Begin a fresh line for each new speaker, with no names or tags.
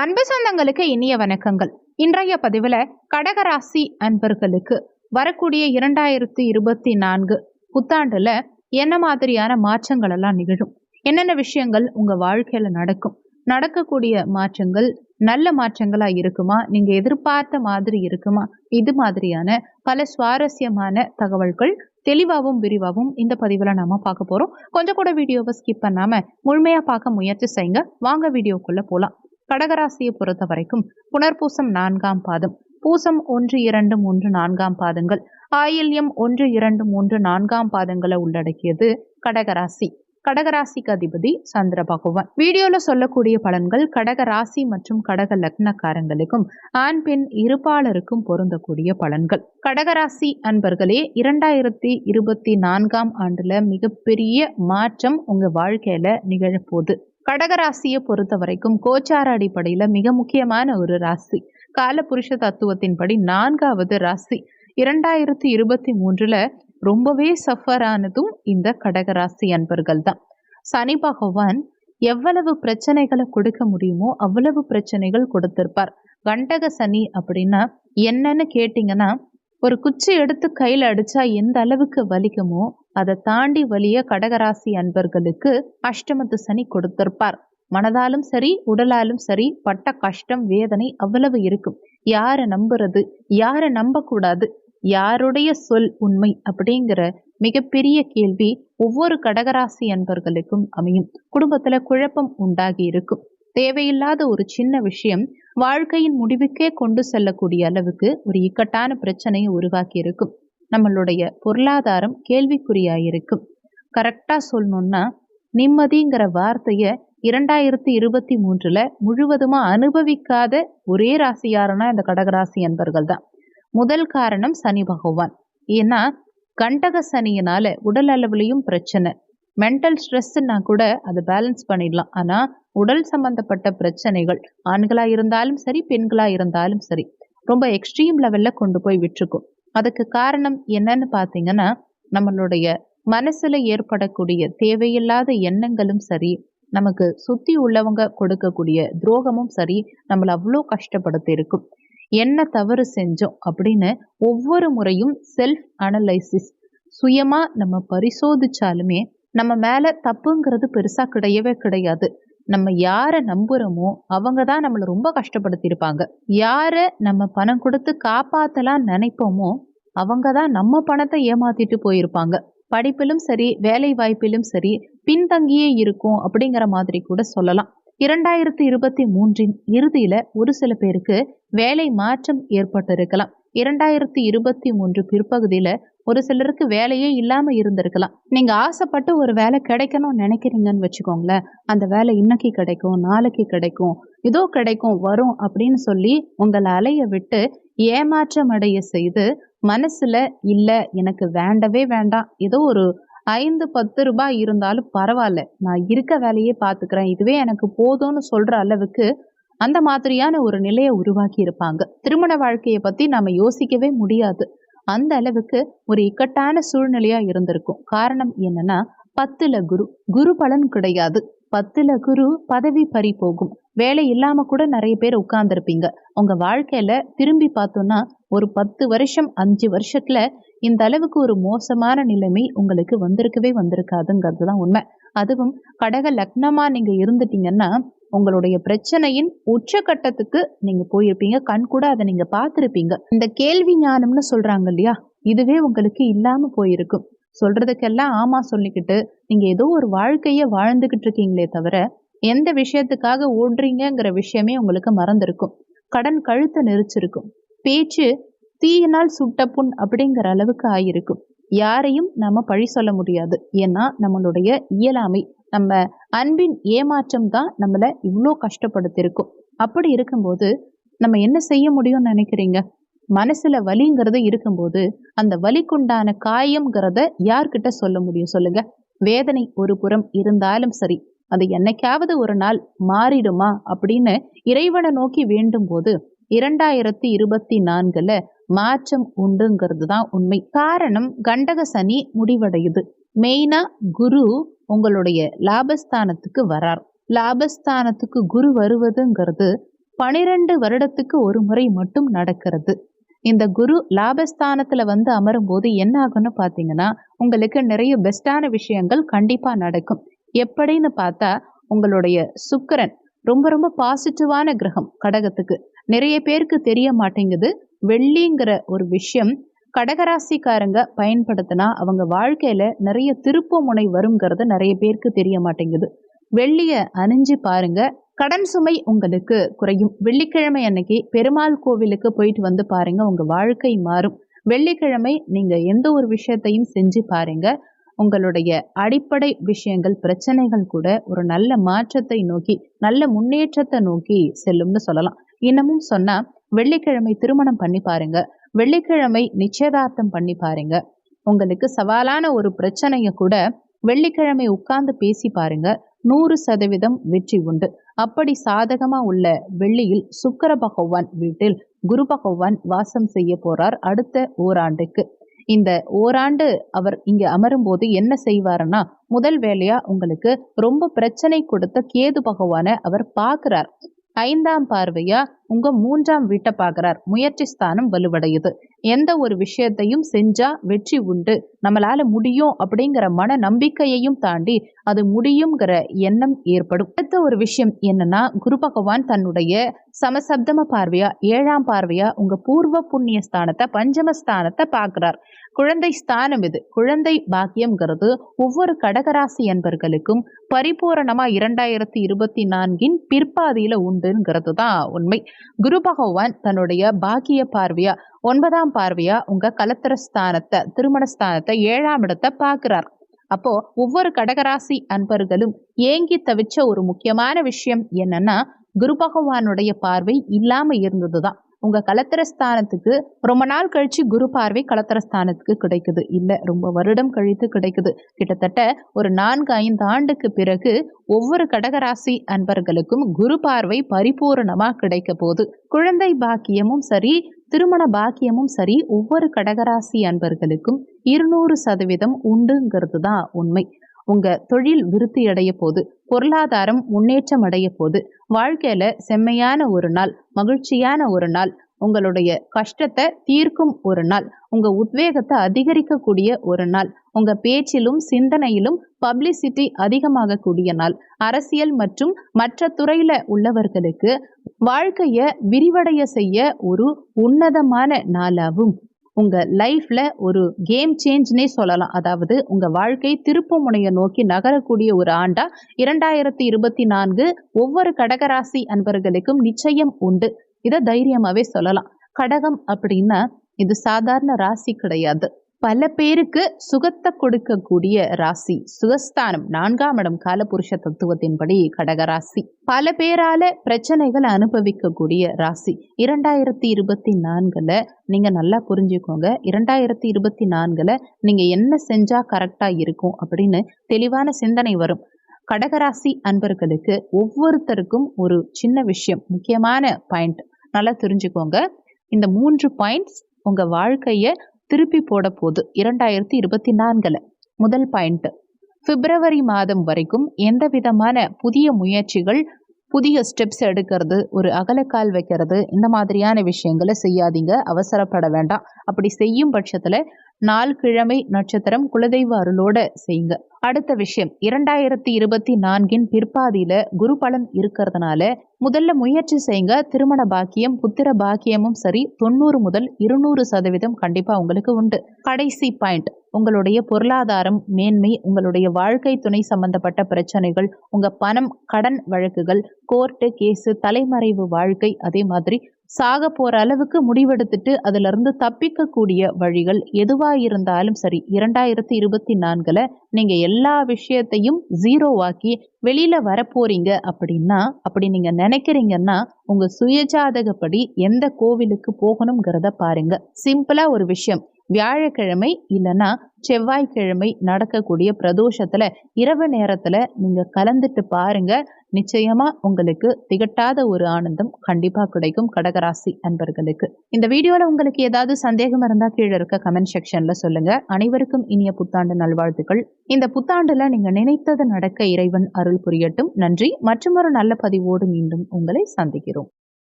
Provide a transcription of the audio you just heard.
அன்பு சொந்தங்களுக்கு இனிய வணக்கங்கள். இன்றைய பதிவில் கடகராசி அன்பர்களுக்கு வரக்கூடிய இரண்டாயிரத்தி இருபத்தி நான்கு புத்தாண்டுல என்ன மாதிரியான மாற்றங்கள் எல்லாம் நிகழும்? என்னென்ன விஷயங்கள் உங்க வாழ்க்கையில நடக்கும்? நடக்கக்கூடிய மாற்றங்கள் நல்ல மாற்றங்களா இருக்குமா? நீங்க எதிர்பார்த்த மாதிரி இருக்குமா? இது மாதிரியான பல சுவாரஸ்யமான தகவல்கள் தெளிவாகவும் விரிவாகவும் இந்த பதிவில் நாம பார்க்க போறோம். கொஞ்சம் கூட வீடியோவை ஸ்கிப் பண்ணாம முழுமையா பார்க்க முயற்சி செய்யுங்க வாங்க வீடியோக்குள்ள போலாம். கடகராசியை பொறுத்த வரைக்கும் புனர்பூசம் நான்காம் பாதம். பூசம் ஒன்று இரண்டு மூன்று நான்காம் பாதங்கள். ஆயில்யம் ஒன்று இரண்டு மூன்று நான்காம் பாதங்களை உள்ளடக்கியது கடகராசி. கடகராசிக்கு அதிபதி சந்திர பகவான். வீடியோல சொல்லக்கூடிய பலன்கள் கடக ராசி மற்றும் கடக லக்னக்காரங்களுக்கும் ஆண் பெண் இருப்பாளருக்கும் பொருந்தக்கூடிய பலன்கள். கடகராசி அன்பர்களே இரண்டாயிரத்தி இருபத்தி நான்காம் ஆண்டுல மிகப்பெரிய மாற்றம் உங்க வாழ்க்கையில நிகழப்போகுது. கடகராசியை பொறுத்த வரைக்கும் கோச்சார அடிப்படையில் மிக முக்கியமான ஒரு ராசி. காலபுருஷ தத்துவத்தின்படி நான்காவது ராசி. இரண்டாயிரத்தி இருபத்தி மூன்றுல ரொம்பவே சஃபர் ஆனதும் இந்த கடகராசி அன்பர்கள் தான். சனி பகவான் எவ்வளவு பிரச்சனைகளை கொடுக்க முடியுமோ அவ்வளவு பிரச்சனைகள் கொடுத்திருப்பார். கண்டக சனி அப்படின்னா என்னன்னு கேட்டிங்கன்னா ஒரு குச்சி எடுத்து கையில் அடிச்சா எந்த அளவுக்கு வலிக்குமோ அதை தாண்டி வலிய கடகராசி அன்பர்களுக்கு அஷ்டமத்து சனி கொடுத்திருப்பார். மனதாலும் சரி உடலாலும் சரி பட்ட கஷ்டம் வேதனை அவ்வளவு இருக்கும். யாரை நம்புறது? யாரை நம்பக்கூடாது? யாருடைய சொல் உண்மை? அப்படிங்கிற மிகப்பெரிய கேள்வி ஒவ்வொரு கடகராசி அன்பர்களுக்கும் அமையும். குடும்பத்துல குழப்பம் உண்டாகி இருக்கும். தேவையில்லாத ஒரு சின்ன விஷயம் வாழ்க்கையின் முடிவுக்கே கொண்டு செல்லக்கூடிய அளவுக்கு ஒரு இக்கட்டான பிரச்சனையை உருவாக்கி இருக்கும். நம்மளுடைய பொருளாதாரம் கேள்விக்குறியாயிருக்கும். கரெக்டாக சொல்லணும்னா நிம்மதிங்கிற வார்த்தையை இரண்டாயிரத்தி இருபத்தி மூன்றுல முழுவதுமா அனுபவிக்காத ஒரே ராசியாருன்னா இந்த கடகராசி அன்பர்கள் தான் முதல் காரணம் சனி பகவான். ஏன்னா கண்டக சனியினால உடல் அளவுலையும் பிரச்சனை. மென்டல் ஸ்ட்ரெஸ்ன்னா கூட அதை பேலன்ஸ் பண்ணிடலாம். ஆனால் உடல் சம்பந்தப்பட்ட பிரச்சனைகள் ஆண்களாக இருந்தாலும் சரி பெண்களாக இருந்தாலும் சரி ரொம்ப எக்ஸ்ட்ரீம் லெவலில் கொண்டு போய் விட்டுருக்கும். அதுக்கு காரணம் என்னன்னு பார்த்தீங்கன்னா நம்மளுடைய மனசுல ஏற்படக்கூடிய தேவையில்லாத எண்ணங்களும் சரி நமக்கு சுத்தி உள்ளவங்க கொடுக்கக்கூடிய துரோகமும் சரி நம்மளை அவ்வளோ கஷ்டப்படுத்தி இருக்கும். என்ன தவறு செஞ்சோம் அப்படின்னு ஒவ்வொரு முறையும் செல்ஃப் அனலைசிஸ் சுயமா நம்ம பரிசோதிச்சாலுமே நம்ம மேல தப்புங்கிறது பெருசா கிடையவே கிடையாது. நம்ம யாரை நம்புகிறோமோ அவங்க தான் நம்மளை ரொம்ப கஷ்டப்படுத்தியிருப்பாங்க. யாரை நம்ம பணம் கொடுத்து காப்பாற்றலாம் நினைப்போமோ அவங்க தான் நம்ம பணத்தை ஏமாத்திட்டு போயிருப்பாங்க. படிப்பிலும் சரி வேலை வாய்ப்பிலும் சரி பின்தங்கியே இருக்கும் அப்படிங்கிற மாதிரி கூட சொல்லலாம். இரண்டாயிரத்தி இருபத்தி மூன்றின் இறுதியில ஒரு சில பேருக்கு வேலை மாற்றம் ஏற்பட்டிருக்கலாம். இரண்டாயிரத்தி இருபத்தி மூன்று பிற்பகுதியில ஒரு சிலருக்கு வேலையே இல்லாம இருந்திருக்கலாம். நீங்க ஆசைப்பட்டு ஒரு வேலை கிடைக்கணும்னு நினைக்கிறீங்கன்னு வச்சுக்கோங்களேன். அந்த வேலை இன்னைக்கு கிடைக்கும் நாளைக்கு கிடைக்கும் இதோ கிடைக்கும் வரும் அப்படின்னு சொல்லி உங்களை அலைய விட்டு ஏமாற்றம் அடைய செய்து மனசுல இல்ல எனக்கு வேண்டவே வேண்டாம். ஏதோ ஒரு ஐந்து பத்து ரூபாய் இருந்தாலும் பரவாயில்ல. நான் இருக்க வேலையே பார்த்துக்கிறேன். இதுவே எனக்கு போதும்னு சொல்ற அளவுக்கு அந்த மாதிரியான ஒரு நிலையை உருவாக்கி இருப்பாங்க. திருமண வாழ்க்கையை பத்தி நம்ம யோசிக்கவே முடியாது. அந்த அளவுக்கு ஒரு இக்கட்டான சூழ்நிலையா இருந்திருக்கும். காரணம் என்னன்னா பத்துல குரு குரு பலன் கிடையாது. பத்துல குரு பதவி பறி போகும். வேலை இல்லாம கூட நிறைய பேர் உட்கார்ந்துருப்பீங்க. உங்க வாழ்க்கையில திரும்பி பார்த்தோம்னா ஒரு பத்து வருஷம் அஞ்சு வருஷத்துல இந்த அளவுக்கு ஒரு மோசமான நிலைமை உங்களுக்கு வந்திருக்கவே வந்திருக்காதுங்கிறது தான் உண்மை. அதுவும் கடக லக்னமா நீங்க இருந்துட்டீங்கன்னா உங்களுடைய பிரச்சனையின் உச்சகட்டத்துக்கு நீங்க போயிருப்பீங்க. கண் கூட அதை நீங்க பார்த்துருப்பீங்க. இந்த கேள்வி ஞானம்னு சொல்றாங்க இல்லையா? இதுவே உங்களுக்கு இல்லாம போயிருக்கும். சொல்றதுக்கெல்லாம் ஆமா சொல்லிக்கிட்டு நீங்க ஏதோ ஒரு வாழ்க்கைய வாழ்ந்துகிட்டு இருக்கீங்களே தவிர எந்த விஷயத்துக்காக ஓடுறீங்கிற விஷயமே உங்களுக்கு மறந்துருக்கும். கடன் கழுத்தை நெரிச்சிருக்கும். பேச்சு தீயினால் சுட்ட புண் அப்படிங்கிற அளவுக்கு ஆயிருக்கும் யாரையும் நம்ம பழி சொல்ல முடியாது. ஏன்னா நம்மளுடைய இயலாமை. நம்ம அன்பின் ஏமாற்றம் தான் நம்மளை இவ்வளோ கஷ்டப்படுத்திருக்கும். அப்படி இருக்கும்போது நம்ம என்ன செய்ய முடியும்னு நினைக்கிறீங்க? மனசுல வலிங்கிறது இருக்கும்போது அந்த வலிக்குண்டான காயம்ங்கிறத யார்கிட்ட சொல்ல முடியும் சொல்லுங்க. வேதனை ஒரு புறம் இருந்தாலும் சரி அது என்னைக்காவது ஒரு நாள் மாறிடுமா அப்படின்னு இறைவனை நோக்கி வேண்டும் போது இரண்டாயிரத்தி இருபத்தி நான்குல மாற்றம் உண்டுங்கிறது தான் உண்மை. காரணம் கண்டக சனி முடிவடையுது. மெயினா குரு உங்களுடைய லாபஸ்தானத்துக்கு வரார். லாபஸ்தானத்துக்கு குரு வருவதுங்கிறது பனிரெண்டு வருடத்துக்கு ஒரு முறை மட்டும் நடக்கிறது. இந்த குரு லாபஸ்தானத்துல வந்து அமரும் போது என்ன ஆகும்னு பார்த்தீங்கன்னா உங்களுக்கு நிறைய பெஸ்டான விஷயங்கள் கண்டிப்பா நடக்கும். எப்படின்னு பார்த்தா உங்களுடைய சுக்கரன் ரொம்ப ரொம்ப பாசிட்டிவான கிரகம் கடகத்துக்கு. நிறைய பேருக்கு தெரிய மாட்டேங்குது. வெள்ளிங்கிற ஒரு விஷயம் கடகராசிக்காரங்க பயன்படுத்தினா அவங்க வாழ்க்கையில நிறைய திருப்பு முனை வருங்கிறது நிறைய பேருக்கு தெரிய மாட்டேங்குது வெள்ளிய அணிஞ்சு பாருங்க. கடன் சுமை உங்களுக்கு குறையும். வெள்ளிக்கிழமை அன்னைக்கு பெருமாள் கோவிலுக்கு போயிட்டு வந்து பாருங்க. உங்க வாழ்க்கை மாறும். வெள்ளிக்கிழமை நீங்க எந்த ஒரு விஷயத்தையும் செஞ்சு பாருங்க. உங்களுடைய அடிப்படை விஷயங்கள் பிரச்சனைகள் கூட ஒரு நல்ல மாற்றத்தை நோக்கி நல்ல முன்னேற்றத்தை நோக்கி செல்லும்னு சொல்லலாம். இன்னமும் சொன்னா வெள்ளிக்கிழமை திருமணம் பண்ணி பாருங்க. வெள்ளிக்கிழமை நிச்சயதார்த்தம் பண்ணி பாருங்க. உங்களுக்கு சவாலான ஒரு பிரச்சனையை கூட வெள்ளிக்கிழமை உட்கார்ந்து பேசி பாருங்க. நூறு சதவீதம் வெற்றி உண்டு. அப்படி சாதகமா உள்ள வெள்ளியில் சுக்கர பகவான் வீட்டில் குரு பகவான் வாசம் செய்ய போறார் அடுத்த ஓராண்டுக்கு. இந்த ஓராண்டு அவர் இங்க அமரும் போது என்ன செய்வாருன்னா முதல் வேலையா உங்களுக்கு ரொம்ப பிரச்சனை கொடுத்த கேது பகவானை அவர் பார்க்கிறார். ஐந்தாம் பார்வையா? உங்க மூன்றாம் வீட்டை பார்க்கிறார். முயற்சி ஸ்தானம் வலுவடையுது. எந்த ஒரு விஷயத்தையும் செஞ்சா வெற்றி உண்டு. நம்மளால முடியும் அப்படிங்கிற மன நம்பிக்கையையும் தாண்டி அது முடியுங்கிற எண்ணம் ஏற்படும். அடுத்த ஒரு விஷயம் என்னன்னா குரு பகவான் தன்னுடைய சமசப்தம பார்வையா? ஏழாம் பார்வையா? உங்க பூர்வ புண்ணிய ஸ்தானத்தை பஞ்சம ஸ்தானத்தை பார்க்கிறார். குழந்தை ஸ்தானம் இது. குழந்தை பாக்கியம்ங்கிறது ஒவ்வொரு கடகராசி என்பர்களுக்கும் பரிபூரணமா இரண்டாயிரத்தி இருபத்தி நான்கின் பிற்பாதியில உண்டுங்கிறது தான் உண்மை. குரு பகவான் தன்னுடைய பாக்கிய பார்வையா ஒன்பதாம் பார்வையா உங்க கலத்திர ஸ்தானத்தை திருமண ஸ்தானத்தை ஏழாம் இடத்தை பார்க்கிறார். அப்போ ஒவ்வொரு கடகராசி அன்பர்களும் ஏங்கி தவிச்ச ஒரு முக்கியமான விஷயம் என்னன்னா குரு பகவானுடைய பார்வை இல்லாம இருந்ததுதான். உங்க கலத்திரஸ்தானத்துக்கு ரொம்ப நாள் கழிச்சு குரு பார்வை கலத்திரஸ்தானத்துக்கு கிடைக்குது. இல்ல ரொம்ப வருடம் கழித்து கிடைக்குது. கிட்டத்தட்ட ஒரு நான்கு ஐந்து ஆண்டுக்கு பிறகு ஒவ்வொரு கடகராசி அன்பர்களுக்கும் குரு பார்வை பரிபூரணமா கிடைக்க போகுது. குழந்தை பாக்கியமும் சரி திருமண பாக்கியமும் சரி ஒவ்வொரு கடகராசி அன்பர்களுக்கும் இருநூறு சதவீதம் உண்டுங்கிறது தான் உண்மை. உங்க தொழில் விருத்தி அடைய போது பொருளாதாரம் முன்னேற்றம் அடைய போது வாழ்க்கையில செம்மையான ஒரு நாள் மகிழ்ச்சியான ஒரு நாள் உங்களுடைய கஷ்டத்தை தீர்க்கும் ஒரு நாள் உங்க உத்வேகத்தை அதிகரிக்கக்கூடிய ஒரு நாள் உங்க பேச்சிலும் சிந்தனையிலும் பப்ளிசிட்டி அதிகமாகக்கூடிய நாள் அரசியல் மற்றும் மற்ற துறையில உள்ளவர்களுக்கு வாழ்க்கைய விரிவடைய செய்ய ஒரு உன்னதமான நாளாகும். உங்க லைஃப்ல ஒரு கேம் சேஞ்ச்னே சொல்லலாம். அதாவது உங்க வாழ்க்கை திருப்பு முனையை நோக்கி நகரக்கூடிய ஒரு ஆண்டா இரண்டாயிரத்தி இருபத்தி நான்கு ஒவ்வொரு கடகராசி அன்பர்களுக்கும் நிச்சயம் உண்டு. இதை தைரியமாவே சொல்லலாம். கடகம் அப்படின்னா இது சாதாரண ராசி கிடையாது. பல பேருக்கு சுகத்தை கொடுக்கக்கூடிய ராசி. சுகஸ்தானம் நான்காம் இடம் காலபுருஷ தத்துவத்தின்படி கடகராசி பல பேரால பிரச்சனைகள் அனுபவிக்கக்கூடிய ராசி. இரண்டாயிரத்தி இருபத்தி நான்குல நீங்க நல்லா புரிஞ்சுக்கோங்க. இரண்டாயிரத்தி இருபத்தி நான்குல நீங்க என்ன செஞ்சா கரெக்டா இருக்கும் அப்படின்னு தெளிவான சிந்தனை வரும். கடகராசி அன்பர்களுக்கு ஒவ்வொருத்தருக்கும் ஒரு சின்ன விஷயம் முக்கியமான பாயிண்ட் நல்லா தெரிஞ்சுக்கோங்க. இந்த மூன்று பாயிண்ட்ஸ் உங்க வாழ்க்கைய திருப்பி போட போகுது இரண்டாயிரத்தி இருபத்தி நான்குல. முதல் பாயிண்ட் பிப்ரவரி மாதம் வரைக்கும் எந்த விதமான புதிய முயற்சிகள் புதிய ஸ்டெப்ஸ் எடுக்கிறது ஒரு அகலக்கால் வைக்கிறது இந்த மாதிரியான விஷயங்களை செய்யாதீங்க. அவசரப்பட வேண்டாம். அப்படி செய்யும் பட்சத்தில் நாள் கிழமை நட்சத்திரம் குலதெய்வ அருளோட செய்யுங்க. அடுத்த விஷயம் இரண்டாயிரத்தி இருபத்தி நான்கின் பிற்பாதியில குரு பலன் இருக்கிறதுனால முதல்ல முயற்சி செய்யுங்க. திருமண பாக்கியம் புத்திர பாக்கியமும் சரி தொண்ணூறு முதல் இருநூறு சதவீதம் கண்டிப்பா உங்களுக்கு உண்டு. கடைசி பாயிண்ட் உங்களுடைய பொருளாதாரம் மேன்மை உங்களுடைய வாழ்க்கை துணை சம்பந்தப்பட்ட பிரச்சனைகள் உங்க பணம் கடன் வழக்குகள் கோர்ட்டு கேஸு தலைமறைவு வாழ்க்கை அதே மாதிரி சாக போற அளவுக்கு முடிவெடுத்துட்டு அதுல இருந்து தப்பிக்கக்கூடிய வழிகள் எதுவா இருந்தாலும் சரி இரண்டாயிரத்தி இருபத்தி நான்குல நீங்க எல்லா விஷயத்தையும் ஜீரோவாக்கி வெளியில வரப்போறீங்க அப்படின்னா அப்படி நீங்க நினைக்கிறீங்கன்னா உங்க சுயஜாதகப்படி எந்த கோவிலுக்கு போகணுங்கிறத பாருங்க. சிம்பிளா ஒரு விஷயம். வியாழக்கிழமை இல்லைன்னா செவ்வாய்க்கிழமை நடக்கக்கூடிய பிரதோஷத்துல இரவு நேரத்துல நீங்க கலந்துட்டு பாருங்க. நிச்சயமா உங்களுக்கு திகட்டாத ஒரு ஆனந்தம் கண்டிப்பா கிடைக்கும் கடகராசி அன்பர்களுக்கு. இந்த வீடியோல உங்களுக்கு ஏதாவது சந்தேகம் இருந்தா கீழே இருக்க கமெண்ட் செக்ஷன்ல சொல்லுங்க. அனைவருக்கும் இனிய புத்தாண்டு நல்வாழ்த்துக்கள். இந்த புத்தாண்டுல நீங்க நினைத்தது நடக்க இறைவன் அருள் புரியட்டும். நன்றி. மற்றும் ஒரு நல்ல பதிவோடு மீண்டும் உங்களை சந்திக்கிறோம்.